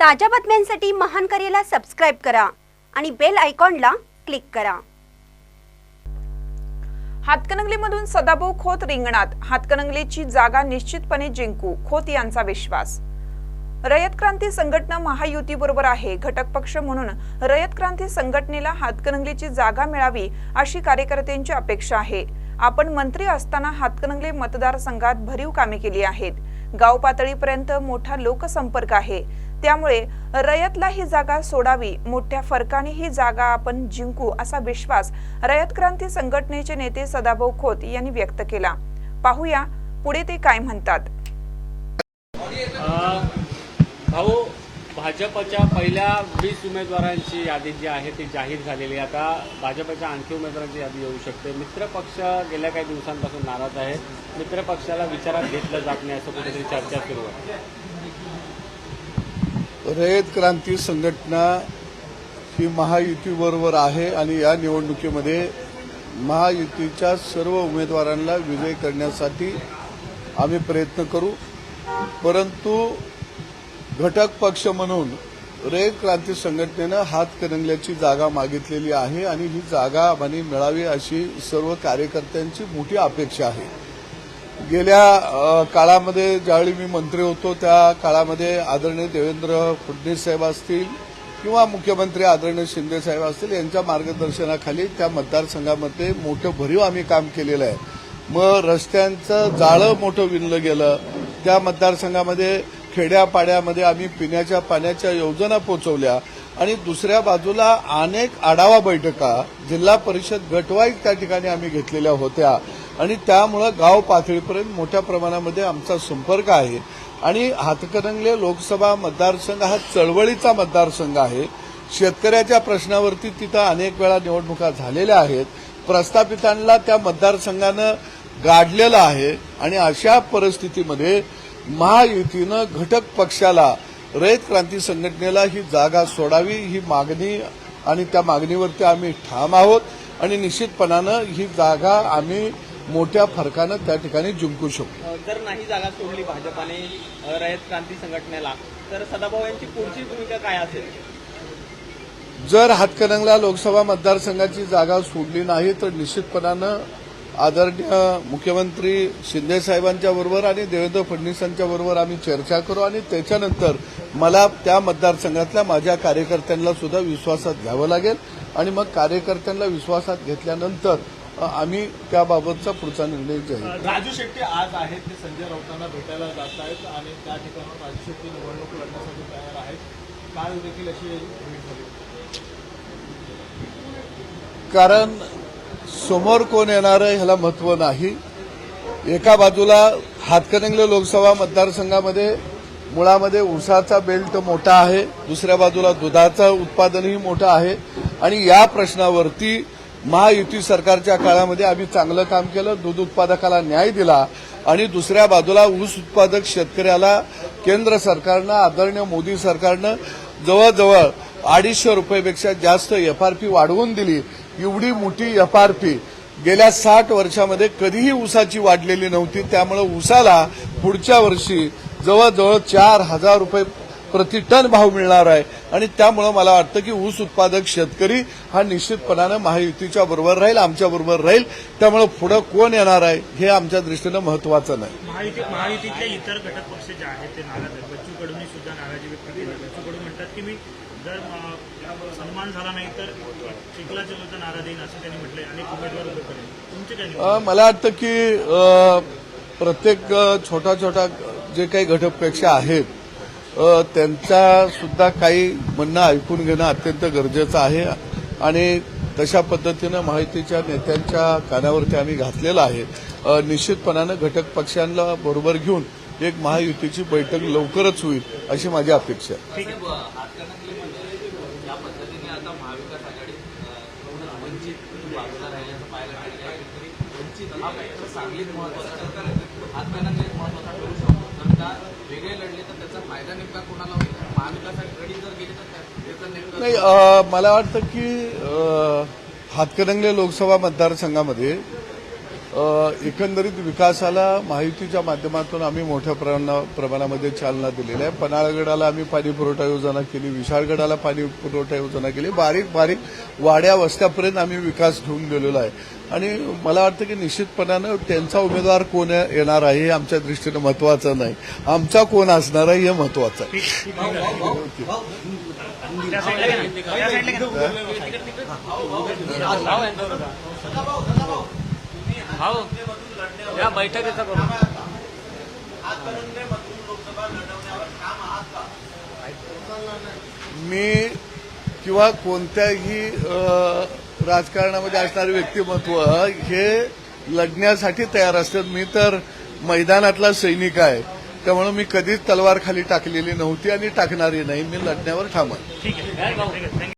ताज्या बातम्यांसाठी महान करेला सबस्क्राईब करा आणि बेल आयकॉनला क्लिक करा. हातकणंगलीमधून सदाभाऊ खोत रिंगणात हातकणंगलीची जागा निश्चितपणे जिंकू खोत यांचा विश्वास. रयत क्रांती संघटना महायुती बरोबर आहे. घटक पक्ष म्हणून रयत क्रांती संघटनेला हातकणंगलीची जागा मिळावी अशी कार्यकर्त्यांची अपेक्षा आहे. आपण मंत्री असताना हातकणंगले मतदारसंघात भरीव कामे केली आहेत. गाव पातळीपर्यंत मोठा लोकसंपर्क आहे. त्यामुळे रयतला ही जागा सोडावी मोठ्या फरकाने ही जागा आपण जिंकू असा विश्वास रयत क्रांती संघटनेचे नेते सदाभाऊ खोत यांनी व्यक्त केला. पाहूया पुढे ते काय म्हणतात. भाऊ भाजपच्या पहिल्या वीस उमेदवारांची यादी जी आहे ती जाहीर झालेली आहे. आता भाजपच्या आणखी उमेदवारांची यादी येऊ शकते. मित्रपक्ष गेल्या काही दिवसांपासून नाराज आहे मित्रपक्षाला विचारात घेतलं जात नाही असं कुठेतरी चर्चा सुरू आहे. रयत क्रांती संघटना ही महायुतीबरोबर आहे आणि या निवडणुकीमध्ये महायुतीच्या सर्व उमेदवारांना विजय करण्यासाठी आम्ही प्रयत्न करू. परंतु घटक पक्ष म्हणून रयत क्रांती संघटनेनं हातकणंगल्याची जागा मागितलेली आहे आणि ही जागा आम्हाला मिळावी अशी सर्व कार्यकर्त्यांची मोठी अपेक्षा आहे. गेल्या काळामध्ये ज्यावेळी मी मंत्री होतो त्या काळामध्ये आदरणीय देवेंद्र फडणवीस साहेब असतील किंवा मुख्यमंत्री आदरणीय शिंदे साहेब असतील यांच्या मार्गदर्शनाखाली त्या मतदारसंघामध्ये मोठं भरीव आम्ही काम केलेलं आहे. मग रस्त्यांचं जाळं मोठं विणलं गेलं. त्या मतदारसंघामध्ये खेड्यापाड्यामध्ये आम्ही पिण्याच्या पाण्याच्या योजना पोचवल्या आणि दुसऱ्या बाजूला अनेक आढावा बैठका जिल्हा परिषद गटवाईज त्या ठिकाणी आम्ही घेतलेल्या होत्या. आणि त्यामुळं गाव पातळीपर्यंत मोठ्या प्रमाणामध्ये आमचा संपर्क आहे. आणि हातकणंगले लोकसभा मतदारसंघ हा चळवळीचा मतदारसंघ आहे. शेतकऱ्याच्या प्रश्नावरती तिथं अनेक वेळा निवडणुका झालेल्या आहेत. प्रस्थापितांना त्या मतदारसंघानं गाडलेलं आहे. आणि अशा परिस्थितीमध्ये महायुतीनं घटक पक्षाला रयत क्रांती संघटनेला ही जागा सोडावी ही मागणी आणि त्या मागणीवरती आम्ही ठाम आहोत. आणि निश्चितपणानं ही जागा आम्ही मोठ्या फरकानं त्या ठिकाणी जिंकू शकतो जर नाही जागा सोडली भाजपाने रयत क्रांती संघटनेला तर सदाभाऊ यांची पुढची भूमिका काय असेल? जर हातकणंगला लोकसभा मतदारसंघाची जागा सोडली नाही तर निश्चितपणानं आदरणीय मुख्यमंत्री शिंदे साहेबांच्या बरोबर आणि देवेंद्र फडणवीसांच्या बरोबर आम्ही चर्चा करू आणि त्याच्यानंतर मला त्या मतदारसंघातल्या माझ्या कार्यकर्त्यांना सुद्धा विश्वासात घ्यावं लागेल. आणि मग कार्यकर्त्यांना विश्वासात घेतल्यानंतर आम्ही त्याबाबतचा पुढचा निर्णय जाहीर राजू शेट्टी आज आहेत ते संजय राऊतांना भेटायला जात आहेत आणि त्या ठिकाणी राजू शेट्टी निवडणूक लढण्यासाठी तयार आहेत. काल देखील अशी कारण समोर कोण येणार आहे ह्याला महत्त्व नाही. एका बाजूला हातकणंगले लोकसभा मतदारसंघामध्ये मुळामध्ये ऊसाचा बेल्ट मोठा आहे दुसऱ्या बाजूला दुधाचं उत्पादनही मोठं आहे. आणि या प्रश्नावरती महायुती सरकारच्या काळामध्ये आम्ही चांगलं काम केलं दूध उत्पादकाला न्याय दिला आणि दुसऱ्या बाजूला ऊस उत्पादक शेतकऱ्याला केंद्र सरकारनं आदरणीय मोदी सरकारनं जवळजवळ अडीचशे रुपयेपेक्षा जास्त एफआरपी वाढवून दिली. एवढी मोठी एफआरपी गेल्या साठ वर्षामध्ये कधीही ऊसाची वाढलेली नव्हती. त्यामुळे ऊसाला पुढच्या वर्षी जवळजवळ चार हजार रुपये प्रति टन भाव मिळणार आहे. आणि त्यामुळं मला वाटतं की ऊस उत्पादक शेतकरी हा निश्चितपणानं महायुतीच्या बरोबर राहील आमच्या बरोबर राहील. त्यामुळं पुढं कोण येणार आहे हे आमच्या दृष्टीनं महत्वाचं नाही. महायुती महायुतीतले इतर घटक पक्ष जे आहेत ते नाराज आहेत. बच्चू कडूंनी सुद्धा नाराजी व्यक्त केली बच्चू कडू म्हणतात की मी जर सन्मान झाला नाही तर असं त्यांनी म्हटलंय. अनेक उमेदवार उभे करेल तुमचे काय मला वाटतं की प्रत्येक छोटा छोटा जे काही घटकपेक्ष आहेत त्यांचा सुद्धा काही म्हणणं ऐकून घेणं अत्यंत गरजेचं आहे. आणि तशा पद्धतीनं माहितीच्या नेत्यांच्या कानावरती आम्ही घातलेलं आहे. निश्चितपणानं घटक पक्षांना बरोबर घेऊन एक महायुतीची बैठक लवकरच होईल अशी माझी अपेक्षा आहे. वेगळे लढले तर त्याचा फायदा नेमका कोणाला होईल? महाविकास आघाडी जर गेली तर त्याचा नेमका नाही मला वाटतं की हातकणंगले लोकसभा मतदारसंघामध्ये एकंदरीत विकासाला माहितीच्या माध्यमातून आम्ही मोठ्या प्रमाणा- प्रमाणामध्ये चालना दिलेली आहे. पन्हाळगडाला आम्ही पाणी पुरवठा योजना केली विशाळगडाला पाणी पुरवठा योजना केली. बारीक बारीक वाड्या वस्त्यापर्यंत आम्ही विकास घेऊन गेलेलो आहे. आणि मला वाटतं की निश्चितपणानं त्यांचा उमेदवार कोण येणार आहे हे आमच्या दृष्टीनं महत्वाचं नाही. आमचा कोण असणार आहे हे महत्वाचं आहे. भाऊ या बैठकीचा करू मी किंवा कोणत्याही राजकारणामध्ये असणारे व्यक्तिमत्व हे लढण्यासाठी तयार असतात. मी तर मैदानातला सैनिक आहे. त्यामुळे मी कधीच तलवार खाली टाकलेली नव्हती आणि टाकणारी नाही. मी लढण्यावर ठाम आहे.